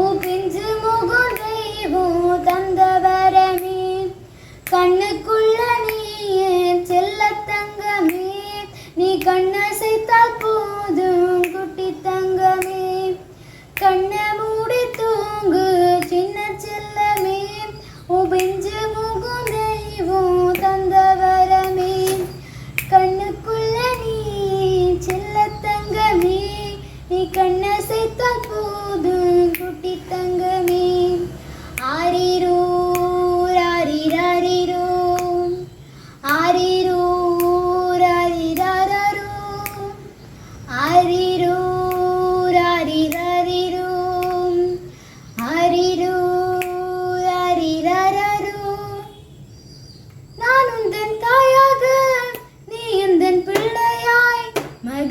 உபிஞ்சு முகம் தெய்வம் தந்தவரமே. கண்ணுக்குள்ள நீயே செல்ல தங்கமே நீ கண்ணசைத்தால் போதும் குட்டி தங்கமே கண்ணை மூடி தூங்கு சின்ன செல்லமே. உபிஞ்சு முகம் தெய்வம் தந்தவரமே. கண்ணுக்குள்ள நீ செல்ல தங்கமே நீ கண்ணசைத்தால் போ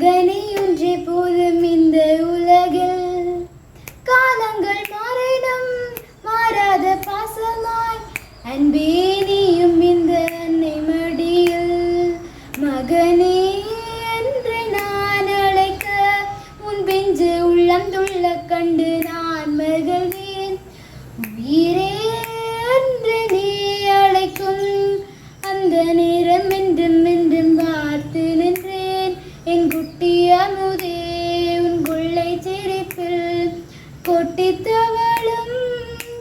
மகனே ஒன்றே போதும் இந்த உலகில். காலங்கள் மாறிடும் மாறாத பாசமாய் அன்பே நீயும் இந்த அன்னை மடியில். மகனே என்று நான் அழைக்க உன் பெஞ்சு உள்ளம் துள்ள கண்டு நான் மகிழ்வேன். உயிரே என்று நீ அழைக்கும் அந்த நேரம் என்றும் அமுதே உன் கொள்ளை சிரிப்பில் கொட்டித்தவளும்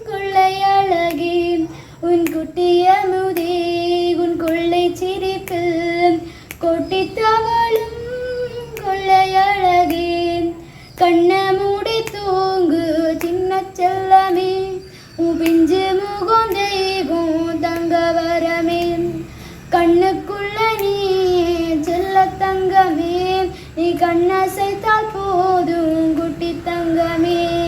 கொள்ளை அழகே. உன் குட்டி அமுதே உன் கொள்ளை சிரிப்பில் கொட்டித்தவளும் கொள்ளை அழகே. கண்ண மூடி தூங்கு சின்ன செல்லமே. உன் பிஞ்சு முகம் தெய்வம் தங்க வரமே. கண்ணுக்குள்ள நீ செல்ல தங்கமே. நீ கண்ணசைத்தால் போதும் குட்டி தங்கமே.